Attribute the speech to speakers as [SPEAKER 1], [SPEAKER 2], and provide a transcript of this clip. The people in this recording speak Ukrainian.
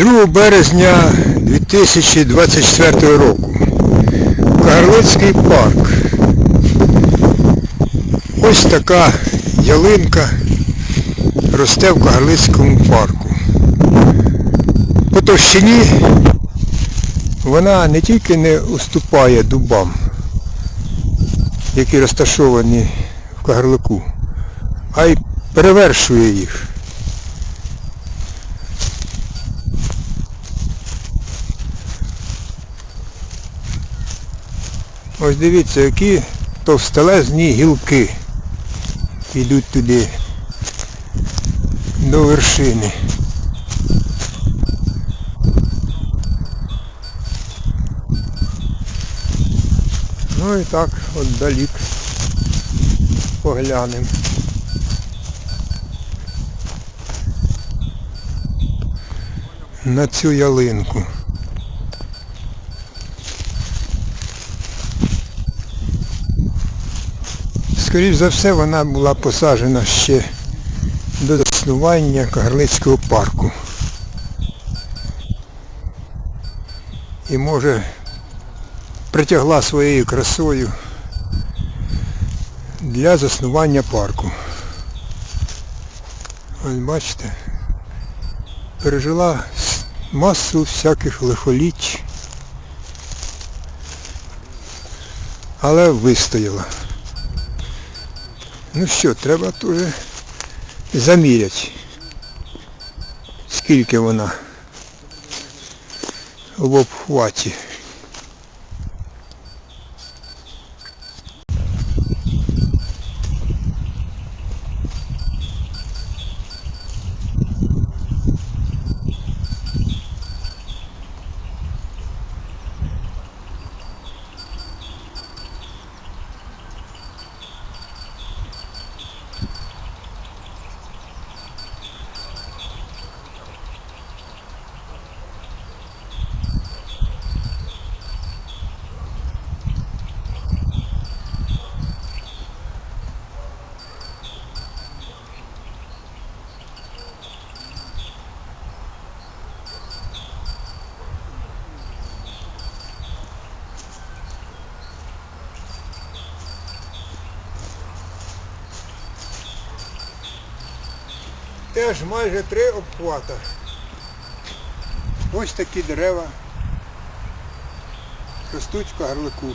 [SPEAKER 1] 2 березня 2024 року. Кагарлицький парк. Ось така ялинка росте в Кагарлицькому парку. По товщині вона не тільки не уступає дубам, які розташовані в Кагарлику, а й перевершує їх. Ось дивіться, які товстелезні гілки йдуть туди до вершини. Ну і так, от далік поглянемо. На цю ялинку. Скоріше за все, вона була посаджена ще до заснування Кагарлицького парку. І може притягла своєю красою для заснування парку. Ось бачите, пережила масу всяких лихоліть, але вистояла. Ну що, треба теж заміряти, скільки вона в обхваті. Теж майже три обхвата. Ось такі дерева ростуть в кагарлику.